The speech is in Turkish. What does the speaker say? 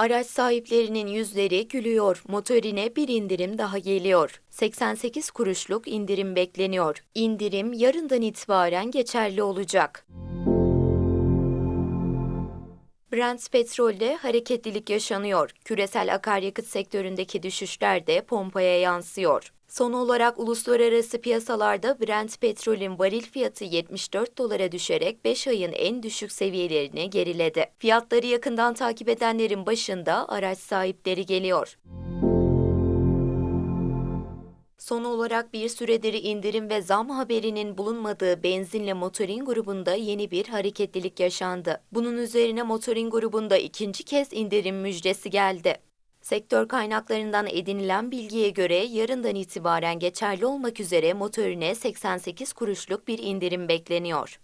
Araç sahiplerinin yüzleri gülüyor. Motorine bir indirim daha geliyor. 88 kuruşluk indirim bekleniyor. İndirim yarından itibaren geçerli olacak. Brent petrolde hareketlilik yaşanıyor. Küresel akaryakıt sektöründeki düşüşler de pompaya yansıyor. Son olarak uluslararası piyasalarda Brent petrolün varil fiyatı 74 dolara düşerek 5 ayın en düşük seviyelerini geriledi. Fiyatları yakından takip edenlerin başında araç sahipleri geliyor. Son olarak bir süredir indirim ve zam haberinin bulunmadığı benzinle motorin grubunda yeni bir hareketlilik yaşandı. Bunun üzerine motorin grubunda ikinci kez indirim müjdesi geldi. Sektör kaynaklarından edinilen bilgiye göre yarından itibaren geçerli olmak üzere motorine 88 kuruşluk bir indirim bekleniyor.